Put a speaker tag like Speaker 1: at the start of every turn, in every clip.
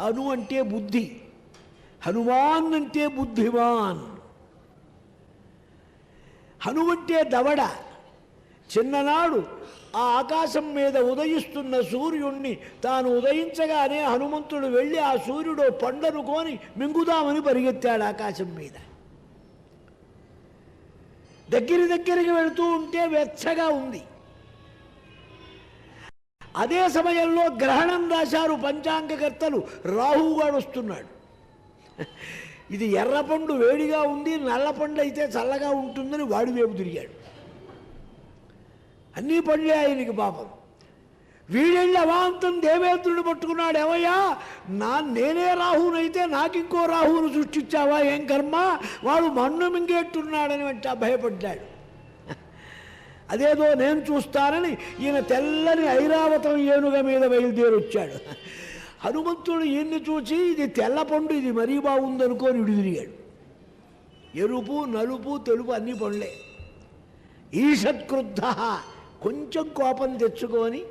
Speaker 1: అను అంటే బుద్ధి హనుమాన్ అంటే బుద్ధిమాన్. హనుమంటే దవడ చిన్ననాడు ఆ ఆకాశం మీద ఉదయిస్తున్న సూర్యుణ్ణి తాను ఉదయించగానే హనుమంతుడు వెళ్ళి ఆ సూర్యుడు పండనుకొని మింగుదామని పరిగెత్తాడు ఆకాశం మీద. దగ్గర దగ్గరికి వెళుతూ ఉంటే వెచ్చగా ఉంది. అదే సమయంలో గ్రహణం రాశారు పంచాంగకర్తలు. రాహుగాడు వస్తున్నాడు. ఇది ఎర్రపండు వేడిగా ఉంది నల్లపండు అయితే చల్లగా ఉంటుందని వాడి వైపు తిరిగాడు. అన్నీ పండ్లే ఆయనకి పాపం. వీడెళ్ళి అవాంతం దేవేంద్రుడు పట్టుకున్నాడు ఏమయ్యా? నా నేనే రాహునైతే నాకింకో రాహును రాహువును సృష్టించావా? ఏం కర్మ? వాడు మన్ను మింగేట్టున్నాడని వెంట భయపడ్డాడు. అదేదో నేను చూస్తానని ఈయన తెల్లని ఐరావతం ఏనుగ మీద బయలుదేరొచ్చాడు. హనుమంతుడు ఈయన్ని చూసి ఇది తెల్ల పండు ఇది మరీ బాగుందనుకొని విడిదిరిగాడు. ఎరుపు నలుపు తెలుపు అన్ని పండ్లే. ఈషత్క్రుద్ధ కొంచెం కోపం తెచ్చుకొని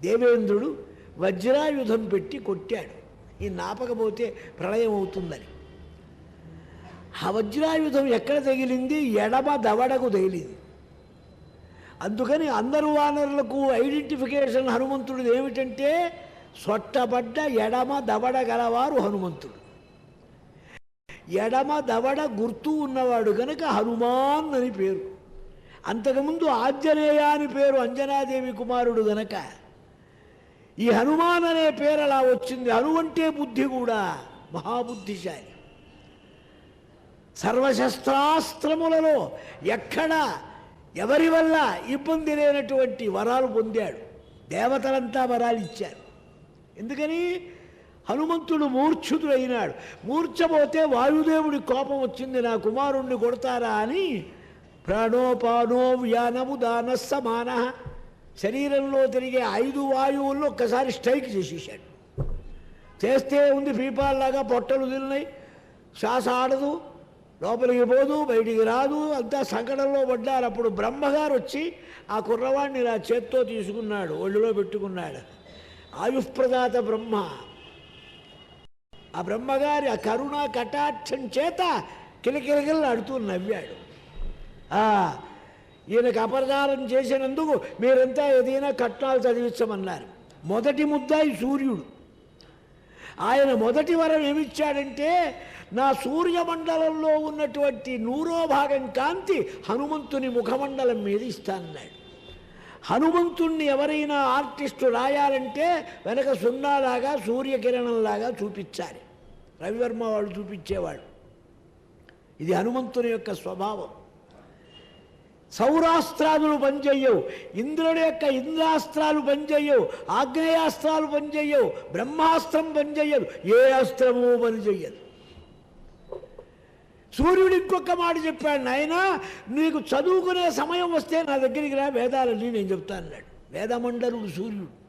Speaker 1: దేవేంద్రుడు వజ్రాయుధం పెట్టి కొట్టాడు. ఈ నాపకపోతే ప్రళయం అవుతుందని ఆ వజ్రాయుధం ఎక్కడ తగిలింది? ఎడమ దవడకు తగిలింది. అందుకని అందరు వానరులకు ఐడెంటిఫికేషన్ హనుమంతుడు ఏమిటంటే సొట్టబడ్డ ఎడమ దవడ గలవారు హనుమంతుడు. ఎడమ దవడ గుర్తు ఉన్నవాడు కనుక హనుమాన్ అని పేరు. అంతకుముందు ఆంజనేయ అని పేరు అంజనాదేవి కుమారుడు గనక. ఈ హనుమాన్ అనే పేరు అలా వచ్చింది. హనుమంటే బుద్ధి కూడా మహాబుద్ధిశాలి. సర్వశస్త్రాస్త్రములలో ఎక్కడ ఎవరి వల్ల ఇబ్బంది లేనటువంటి వరాలు పొందాడు? దేవతలంతా వరాలు ఇచ్చారు. ఎందుకని? హనుమంతుడు మూర్ఛుతుడైనాడు. మూర్ఛపోతే వాయుదేవుడి కోపం వచ్చింది నా కుమారుణ్ణి కొడతారా అని ప్రాణోపానో వ్యానము దాన సమాన శరీరంలో తిరిగే ఐదు వాయువుల్లో ఒక్కసారి స్ట్రైక్ చేసేసాడు చేస్తే ఉంది పీపాల్లాగా పొట్టలు వదిలినాయి శ్వాస ఆడదు. లోపలికి పోదు బయటికి రాదు. అంతా సంకటంలో పడ్డారు. అప్పుడు బ్రహ్మగారు వచ్చి ఆ కుర్రవాడిని ఇలా చేత్తో తీసుకున్నాడు ఒళ్ళులో పెట్టుకున్నాడు. ఆయుష్ప్రదాత బ్రహ్మ. ఆ బ్రహ్మగారి ఆ కరుణ కటాక్షం చేత కిలకిలకిల అడుతూ నవ్వాడు. ఈయనకు అపరాధం చేసినందుకు మీరంతా ఏదైనా కట్నాలు చదివించమన్నారు. మొదటి ముద్దాయి సూర్యుడు. ఆయన మొదటి వరం ఏమిచ్చాడంటే నా సూర్యమండలంలో ఉన్నటువంటి నూరో భాగం కాంతి హనుమంతుని ముఖమండలం మీద ఇస్తానన్నాడు హనుమంతుణ్ణి ఎవరైనా ఆర్టిస్టు రాయాలంటే వెనక సున్నాలాగా సూర్యకిరణంలాగా చూపించాలి. రవివర్మ వాళ్ళు చూపించేవాడు ఇది హనుమంతుని యొక్క స్వభావం. సౌరాస్త్రాదులు పనిచేయవు. ఇంద్రుడి యొక్క ఇంద్రాస్త్రాలు పనిచేయవు. ఆగ్నేయాస్త్రాలు పనిచేయవు. బ్రహ్మాస్త్రం పనిచేయదు. ఏ అస్త్రము పనిచేయదు. సూర్యుడు ఇంకొక మాట చెప్పాడు నాయన నీకు చదువుకునే సమయం వస్తే నా దగ్గరికి రా వేదాలన్నీ నేను చెప్తాను అన్నాడు. వేదమండలుడు సూర్యుడు.